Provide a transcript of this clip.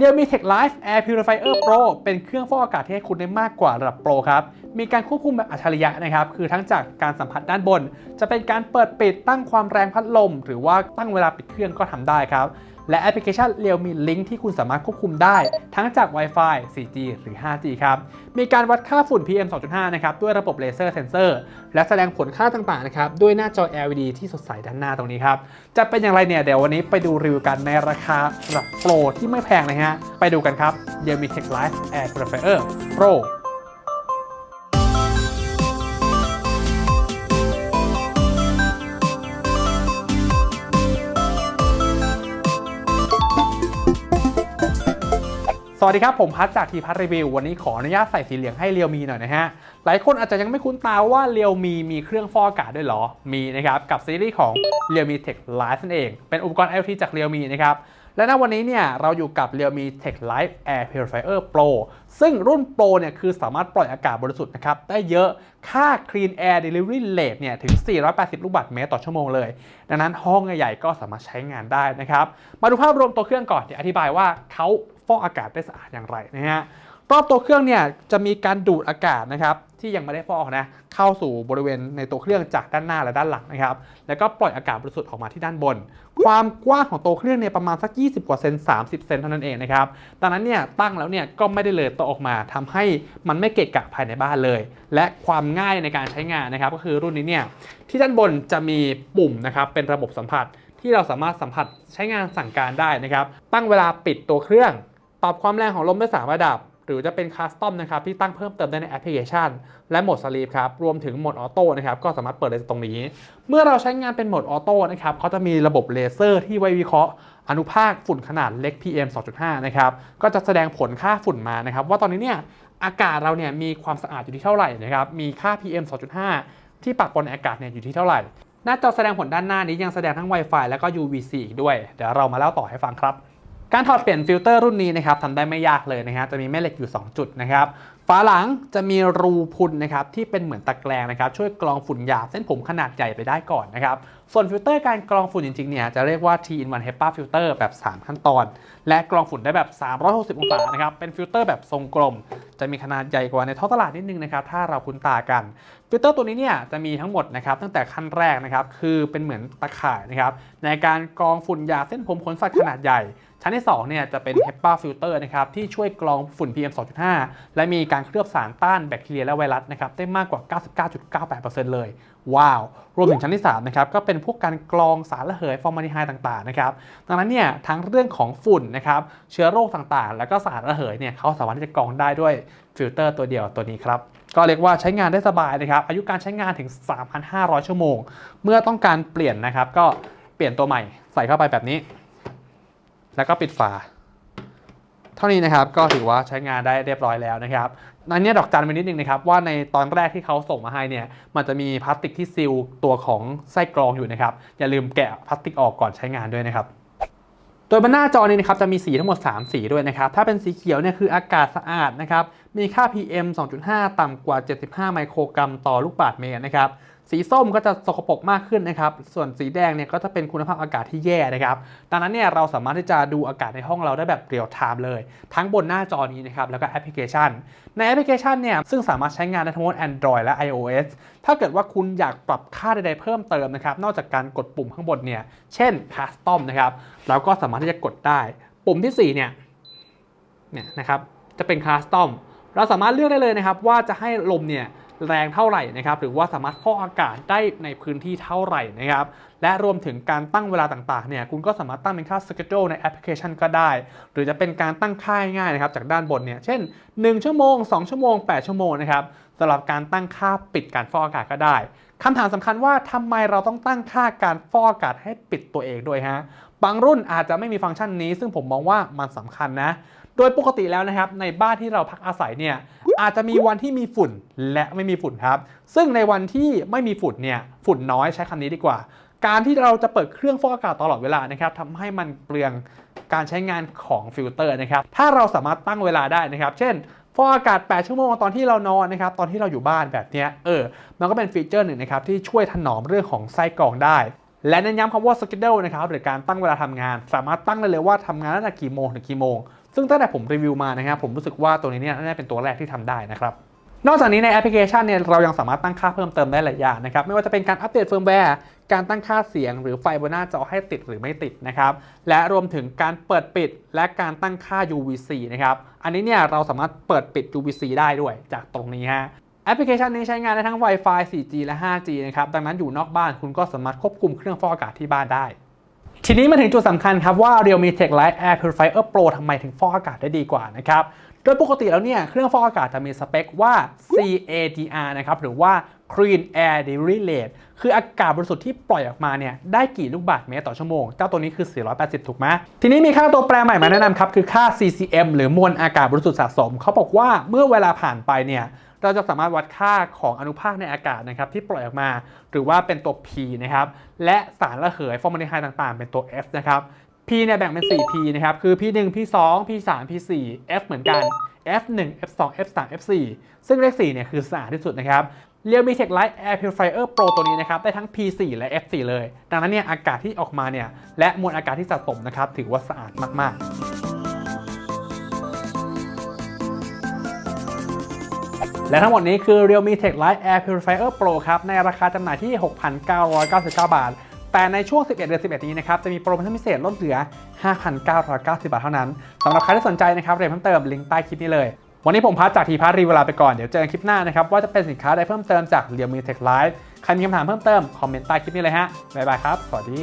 Realme Tech Life Air Purifier Pro เป็นเครื่องฟอกอากาศที่ให้คุณได้มากกว่าระดับโปรครับ มีการควบคุมแบบอัจฉริยะนะครับ คือทั้งจากการสัมผัสด้านบน จะเป็นการเปิดปิดตั้งความแรงพัดลม หรือว่าตั้งเวลาปิดเครื่องก็ทำได้ครับและแอปพลิเคชัน Realme Link ที่คุณสามารถควบคุมได้ ทั้งจาก Wi-Fi 4G หรือ 5G ครับ มีการวัดค่าฝุ่น PM 2.5 นะครับ ด้วยระบบเลเซอร์เซนเซอร์ และแสดงผลค่าต่างๆ นะครับ ด้วยหน้าจอ LED ที่สดใสด้านหน้าตรงนี้ครับ จะเป็นอย่างไรเนี่ย เดี๋ยววันนี้ไปดูรีวิวกันในราคาระดับโปรที่ไม่แพงนะฮะ ไปดูกันครับ Realme Tech Life Air Purifier Pro สวัสดีครับ ผมพัทจากทีพัทรีวิว วันนี้ขออนุญาตใส่สีเหลืองให้เรียวมีหน่อยนะฮะ หลายคนอาจจะยังไม่คุ้นตาว่าเรียวมีมีเครื่องฟอกอากาศด้วยเหรอ มีนะครับ กับซีรีส์ของ Realme Tech Life นั่นเอง เป็นอุปกรณ์ IoT จาก Realme นะครับ และณวันนี้เนี่ยเราอยู่กับ Realme Tech Life Air Purifier Pro ซึ่งรุ่น Pro เนี่ยคือสามารถปล่อยอากาศบริสุทธิ์นะครับได้เยอะค่า Clean Air Delivery Rate เนี่ยถึง 480 ลูกบาศก์เมตรต่อชั่วโมงเลย ดังนั้นห้องใหญ่ๆก็สามารถใช้งานได้นะครับ มาดูภาพรวมตัวเครื่องก่อนเดี๋ยวอธิบายว่าเขา อกอากาศได้สะอาดอย่างไรนะฮะรอบตัวเครื่องเนี่ยจะมีการดูดอากาศนะครับที่ยังไม่ได้ฟอกนะเข้าสู่บริเวณในตัวเครื่องจากด้านหน้าและด้านหลังนะครับแล้วก็ปล่อยอากาศบริสุทธิ์ออกมาที่ด้านบน ความกว้างของตัวเครื่องเนี่ยประมาณสัก 20 กว่าเซน 30 เซนเท่านั้นเองนะครับดังนั้นเนี่ยตั้งแล้วเนี่ยก็ไม่ได้เลยตัวออกมาทำให้มันไม่เกะกะภายในบ้านเลย และความง่ายในการใช้งานนะครับก็คือรุ่นนี้เนี่ยที่ด้านบนจะมีปุ่มนะครับเป็นระบบสัมผัสที่เราสามารถสัมผัสใช้งานสั่งการได้นะครับตั้งเวลาปิดตัวเครื่อง ปรับความแรงของลมได้สามระดับ หรือจะเป็นคัสตอมนะครับที่ตั้งเพิ่มเติมได้ในแอปพลิเคชัน และโหมดสลีปครับ รวมถึงโหมดออโต้นะครับ ก็สามารถเปิดได้ตรงนี้ เมื่อเราใช้งานเป็นโหมดออโต้นะครับเขาจะมีระบบเลเซอร์ที่ไว้วิเคราะห์อนุภาคฝุ่นขนาดเล็ก PM 2.5 นะครับ ก็จะแสดงผลค่าฝุ่นมานะครับ ว่าตอนนี้เนี่ยอากาศเราเนี่ยมีความสะอาดอยู่ที่เท่าไหร่นะครับ มีค่า PM 2.5 ที่ปะปนในอากาศเนี่ยอยู่ที่เท่าไหร่ หน้าจอแสดงผลด้านหน้านี้ยังแสดงทั้ง Wi-Fi แล้วก็ UVC อีกด้วย เดี๋ยวเรามาเล่าต่อให้ฟังครับ การถอดเปลี่ยนฟิลเตอร์รุ่นนี้นะครับทำได้ไม่ยากเลยนะครับจะมีแม่เหล็กอยู่ 2 จุดนะครับฝาหลังจะมีรูพุนนะครับที่เป็นเหมือนตะแกรงนะครับช่วยกรองฝุ่นหยาบเส้นผมขนาดใหญ่ไปได้ก่อนนะครับส่วนฟิลเตอร์การกรองฝุ่นจริงๆเนี่ยจะเรียกว่า T-in-1 HEPA filter แบบ 3 ขั้นตอน และกรองฝุ่นได้แบบ 360 องศานะครับเป็นฟิลเตอร์แบบทรงกลม จะมีขนาดใหญ่กว่าในท้องตลาดนิดนึงนะครับถ้าเราคุ้นตากันฟิลเตอร์ตัวนี้เนี่ยจะมีทั้งหมดนะครับตั้งแต่ขั้นแรกนะครับคือเป็นเหมือนตะข่ายนะครับในการกรองฝุ่นหยาบเส้นผมขนสัตว์ขนาดใหญ่ ชั้นที่2เนี่ยจะเป็น HEPA filter นะครับที่ช่วยกรองฝุ่น PM 2.5 และมีการเคลือบสารต้านแบคทีเรียและไวรัสนะครับได้มากกว่า 99.98%เลย ว้าว รวมถึงชั้นที่3นะครับก็เป็นพวกการกรองสารระเหยฟอร์มาลดีไฮด์ต่างๆนะครับดังนั้นเนี่ยทั้งเรื่องของฝุ่นนะครับเชื้อโรคต่างๆ แล้วก็สารระเหยเนี่ยเขาสามารถที่จะกรองได้ด้วยฟิลเตอร์ตัวเดียวตัวนี้ครับก็เรียกว่าใช้งานได้สบายนะครับ อายุการใช้งานถึง 3,500 ชั่วโมง เมื่อต้องการเปลี่ยนนะครับ ก็เปลี่ยนตัวใหม่ใส่เข้าไปแบบนี้ แล้วก็ปิดฝา เท่านี้นะครับก็ถือว่าใช้งานได้เรียบร้อยแล้วนะครับอันนี้ดอกจันไปนิดนึงนะครับว่าในตอนแรกที่เขาส่งมาให้เนี่ยมันจะมีพลาสติกที่ซีลตัวของไส้กรองอยู่นะครับอย่าลืมแกะพลาสติกออกก่อนใช้งานด้วยนะครับโดยบนหน้าจอนี้นะครับจะมีสีทั้งหมด 3 สีด้วยนะครับ ถ้าเป็นสีเขียวเนี่ยคืออากาศสะอาดนะครับ มีค่า PM 2.5 ต่ำกว่า 75 ไมโครกรัมต่อลูกบาศก์เมตรนะครับ สีส้มก็จะสกปรกมากขึ้นนะครับ ส่วนสีแดงเนี่ยก็จะเป็นคุณภาพอากาศที่แย่นะครับ ดังนั้นเนี่ยเราสามารถที่จะดูอากาศในห้องเราได้แบบเรียลไทม์เลย ทั้งบนหน้าจอนี้นะครับ แล้วก็แอปพลิเคชัน ในแอปพลิเคชันเนี่ยซึ่งสามารถใช้งานได้ทั้งบน Android และ iOS ถ้าเกิดว่าคุณอยากปรับค่าใดๆเพิ่มเติมนะครับ นอกจากการกดปุ่มข้างบนเนี่ย เช่น Custom นะครับ เราก็สามารถที่จะกดได้ ปุ่มที่4เนี่ย เนี่ยนะครับ จะเป็น Custom เราสามารถเลือกได้เลยนะครับว่าจะให้ลมเนี่ย แรงเท่าไหร่นะครับหรือว่าสามารถฟอกอากาศได้ในพื้นที่เท่าไหร่นะครับและรวมถึงการตั้งเวลาต่างๆเนี่ยคุณก็สามารถตั้งเป็นค่า schedule ในแอปพลิเคชันก็ได้ หรือจะเป็นการตั้งค่าง่ายๆนะครับจากด้านบนเนี่ยเช่น 1 ชั่วโมง 2 ชั่วโมง 8 ชั่วโมงนะครับสำหรับการตั้งค่าปิดการฟอกอากาศก็ได้คำถามสำคัญว่าทำไมเราต้องตั้งค่าการฟอกอากาศให้ปิดตัวเองด้วยฮะบางรุ่นอาจจะไม่มีฟังก์ชันนี้ ซึ่งผมมองว่ามันสำคัญนะ โดยปกติแล้วนะครับในบ้านที่เราพักอาศัยเนี่ย อาจจะมีวันที่มีฝุ่นและไม่มีฝุ่นครับ ซึ่งในวันที่ไม่มีฝุ่นเนี่ยฝุ่นน้อยใช้คำนี้ดีกว่า การที่เราจะเปิดเครื่องฟอกอากาศตลอดเวลานะครับทำให้มันเปลืองการใช้งานของฟิลเตอร์นะครับ ถ้าเราสามารถตั้งเวลาได้นะครับ เช่นฟอกอากาศ 8 ชั่วโมงตอนที่เรานอนนะครับ ตอนที่เราอยู่บ้านแบบเนี้ยเออ มันก็เป็นฟีเจอร์หนึ่งนะครับที่ช่วยถนอมเรื่องของไส้กรองได้ และเน้นย้ำคำว่า schedule นะครับหรือการตั้งเวลาทำงาน สามารถตั้งได้เลยว่าทำงานตั้งแต่กี่โมงถึงกี่โมง ซึ่งตั้งแต่ผมรีวิวมานะครับผมรู้สึกว่าตัวนี้เนี่ยน่าจะเป็นตัวแรกที่ทำได้นะครับนอกจากนี้ในแอปพลิเคชันเนี่ยเรายังสามารถตั้งค่าเพิ่มเติมได้หลายอย่างนะครับไม่ว่าจะเป็นการอัปเดตเฟิร์มแวร์การตั้งค่าเสียงหรือไฟบนหน้าจอให้ติดหรือไม่ติดนะครับและรวมถึงการเปิดปิดและการตั้งค่า UVC นะครับอันนี้เนี่ยเราสามารถเปิดปิด UVC ได้ด้วยจากตรงนี้ฮะแอปพลิเคชันนี้ใช้งานได้ทั้ง Wi-Fi 4G และ 5G นะครับดังนั้นอยู่นอกบ้านคุณก็สามารถควบคุมเครื่องฟอกอากาศที่บ้านได้ ทีนี้มาถึงจุดสำคัญครับว่า Realme Tech Lite Air Purifier Pro ทำไมถึงฟอกอากาศได้ดีกว่านะครับ โดยปกติแล้วเนี่ยเครื่องฟอกอากาศจะมีสเปคว่า CADR นะครับหรือว่า Clean Air Delivery Rate คืออากาศบริสุทธิ์ที่ปล่อยออกมาเนี่ยได้กี่ลูกบาศก์เมตรต่อชั่วโมง เจ้าตัวนี้คือ 480 ถูกไหมทีนี้มีค่าตัวแปรใหม่มาแนะนำครับ คือค่า CCM หรือมวลอากาศบริสุทธิ์สะสม เขาบอกว่าเมื่อเวลาผ่านไปเนี่ย เราจะสามารถวัดค่าของอนุภาคในอากาศนะครับที่ปล่อยออกมา หรือว่าเป็นตัว P นะครับ และสารระเหยฟอร์มาลดีไฮด์ต่างๆ เป็นตัว F นะครับ P เนี่ยแบ่งเป็น 4P นะครับ คือ P1 P2 P3 P4 F เหมือนกัน F1 F2 F3 F4 ซึ่งเลข 4 เนี่ยคือสะอาดที่สุดนะครับ Realme Tech Lite Air Purifier Pro ตัวนี้นะครับ ได้ทั้ง P4 และ F4 เลย ดังนั้นเนี่ยอากาศที่ออกมาเนี่ยและมวลอากาศที่สะสมนะครับ ถือว่าสะอาดมาก ๆ และทั้งหมดนี้คือ Realme Tech Lite Air Purifier Pro ครับ ในราคาจำหน่ายที่ 6,999 บาท แต่ในช่วง 11 เดือน 11 นี้นะครับ จะมีโปรโมชั่นพิเศษลดเหลือ 5,990 บาทเท่านั้นสำหรับใครที่สนใจนะครับเรียนเพิ่มเติมลิงก์ใต้คลิปนี้เลย วันนี้ผมพัดจากทีพัทรีเวลาไปก่อน เดี๋ยวเจอกันคลิปหน้านะครับว่าจะเป็นสินค้าใดเพิ่มเติมจาก Realme Tech Lite ใครมีคำถามเพิ่มเติมคอมเมนต์ใต้คลิปนี้เลยฮะบ๊ายบายครับสวัสดี